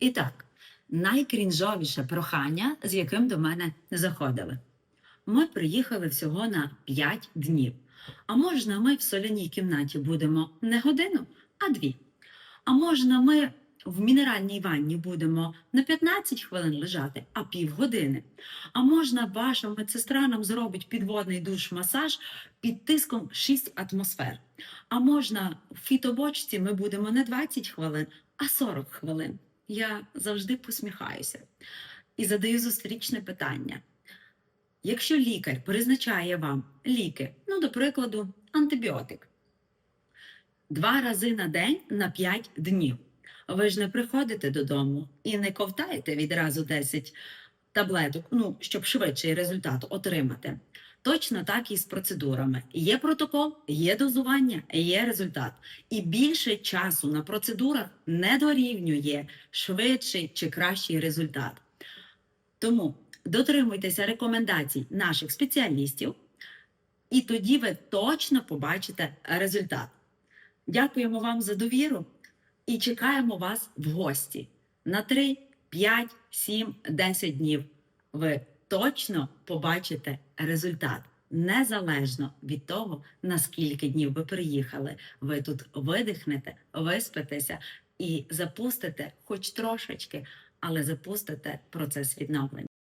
І так, найкрінжовіше прохання, з яким до мене заходили. Ми приїхали всього на 5 днів. А можна ми в соляній кімнаті будемо не годину, а дві. А можна ми в мінеральній ванні будемо не 15 хвилин лежати, а півгодини. А можна ваша медсестра нам зробить підводний душ-масаж під тиском 6 атмосфер. А можна в фітобочці ми будемо не 20 хвилин, а 40 хвилин. Я завжди посміхаюся і задаю зустрічне питання. Якщо лікар призначає вам ліки, ну, до прикладу, антибіотик, два рази на день на 5 днів, ви ж не приходите додому і не ковтаєте відразу 10 таблеток, ну, щоб швидший результат отримати. Точно так і з процедурами. Є протокол, є дозування, є результат. І більше часу на процедурах не дорівнює швидший чи кращий результат. Тому дотримуйтеся рекомендацій наших спеціалістів, і тоді ви точно побачите результат. Дякуємо вам за довіру і чекаємо вас в гості на 3, 5, 7, 10 днів. Ви точно побачите результат. Незалежно від того, на скільки днів ви приїхали, ви тут видихнете, виспитеся і запустите, хоч трошечки, але запустите процес відновлення.